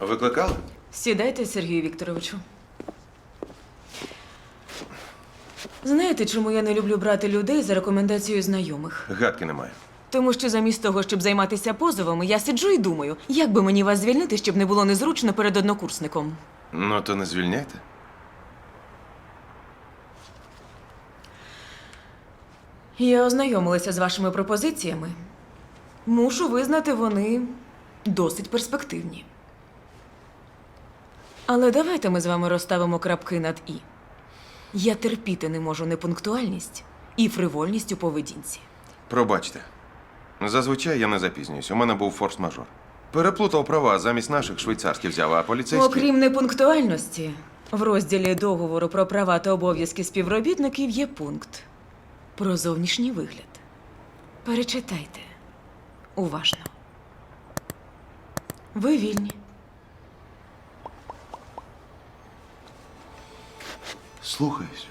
Викликали? Сідайте, Сергію Вікторовичу. Знаєте, чому я не люблю брати людей за рекомендацією знайомих? Гадки немає. Тому що замість того, щоб займатися позовами, я сиджу і думаю, як би мені вас звільнити, щоб не було незручно перед однокурсником. Ну, то не звільняйте. Я ознайомилася з вашими пропозиціями. Мушу визнати, вони досить перспективні. Але давайте ми з вами розставимо крапки над І. Я терпіти не можу непунктуальність і фривольність у поведінці. Пробачте. Зазвичай я не запізнююсь. У мене був форс-мажор. Переплутав права, замість наших швейцарських взяв, а поліцейські. Окрім непунктуальності, в розділі договору про права та обов'язки співробітників є пункт про зовнішній вигляд. Перечитайте уважно. Ви вільні. Слухаюсь.